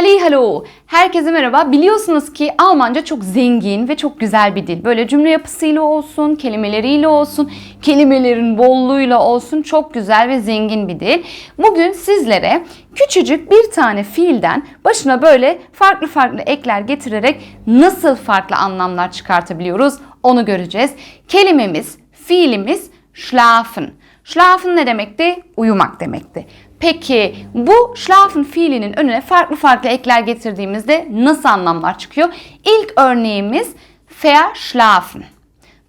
Hallo, herkese merhaba. Biliyorsunuz ki Almanca çok zengin ve çok güzel bir dil. Böyle cümle yapısıyla olsun, kelimeleriyle olsun, kelimelerin bolluğuyla olsun çok güzel ve zengin bir dil. Bugün sizlere küçücük bir tane fiilden başına böyle farklı farklı ekler getirerek nasıl farklı anlamlar çıkartabiliyoruz onu göreceğiz. Kelimemiz, fiilimiz schlafen. Schlafen ne demekti? Uyumak demekti. Peki bu schlafen fiilinin önüne farklı farklı ekler getirdiğimizde nasıl anlamlar çıkıyor? İlk örneğimiz verschlafen.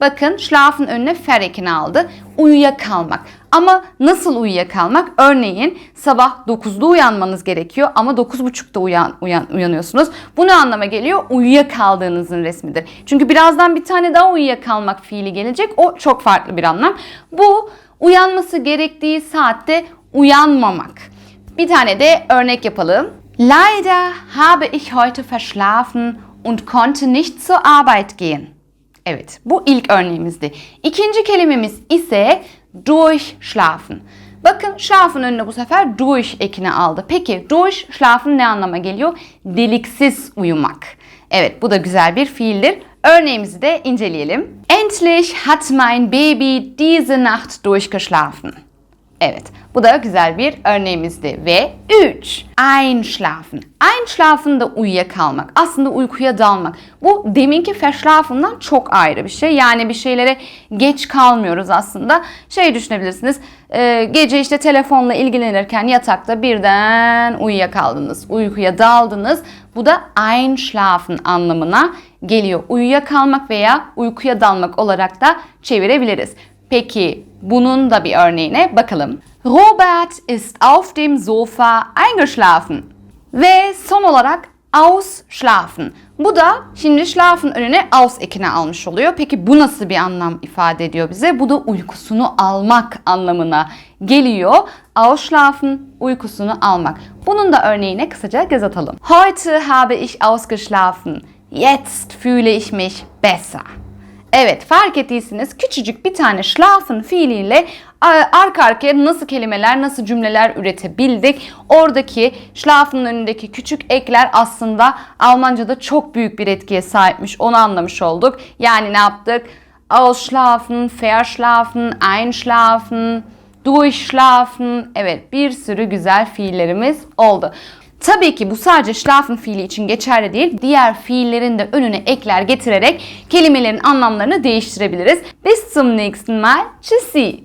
Bakın schlafen önüne fer ekini aldı. Uyuyakalmak. Ama nasıl uyuyakalmak? Örneğin sabah 9'da uyanmanız gerekiyor ama 9.30'da uyan, uyan, uyanıyorsunuz. Bu ne anlama geliyor? Uyuyakaldığınızın resmidir. Çünkü birazdan bir tane daha uyuyakalmak fiili gelecek. O çok farklı bir anlam. Bu uyanması gerektiği saatte uyanmamak. Bir tane de örnek yapalım. Leider habe ich heute verschlafen und konnte nicht zur Arbeit gehen. Evet, bu ilk örneğimizdi. İkinci kelimemiz ise durchschlafen. Bakın schlafen önüne bu sefer durch ekini aldı. Peki durchschlafen ne anlama geliyor? Deliksiz uyumak. Evet, bu da güzel bir fiildir. Örneğimizi de inceleyelim. Endlich hat mein Baby diese Nacht durchgeschlafen. Evet, bu da güzel bir örneğimizdi. Ve 3. Einschlafen. Einschlafen da uyuyakalmak. Aslında uykuya dalmak. Bu deminki verschlafen'dan çok ayrı bir şey. Yani bir şeylere geç kalmıyoruz aslında. Şey düşünebilirsiniz. e, gece işte telefonla ilgilenirken yatakta birden uyuyakaldınız. Uykuya daldınız. Bu da Einschlafen anlamına geliyor. Uyuyakalmak veya uykuya dalmak olarak da çevirebiliriz. Peki bunun da bir örneğine bakalım. Robert ist auf dem Sofa eingeschlafen. Ve son olarak ausschlafen. Bu da şimdi schlafen önüne aus ekini almış oluyor. Peki bu nasıl bir anlam ifade ediyor bize? Bu da uykusunu almak anlamına geliyor. Ausschlafen uykusunu almak. Bunun da örneğine kısaca göz atalım. Heute habe ich ausgeschlafen. Jetzt fühle ich mich besser. Evet fark ettiyseniz küçücük bir tane schlafen fiiliyle a- arka arkaya nasıl kelimeler, nasıl cümleler üretebildik. Oradaki schlafen'ın önündeki küçük ekler aslında Almanca'da çok büyük bir etkiye sahipmiş. Onu anlamış olduk. Yani ne yaptık? Ausschlafen, verschlafen, einschlafen, durchschlafen. Evet bir sürü güzel fiillerimiz oldu. Tabii ki bu sadece schlafen fiili için geçerli değil. Diğer fiillerin de önüne ekler getirerek kelimelerin anlamlarını değiştirebiliriz. Bis zum nächsten Mal. Tschüssi.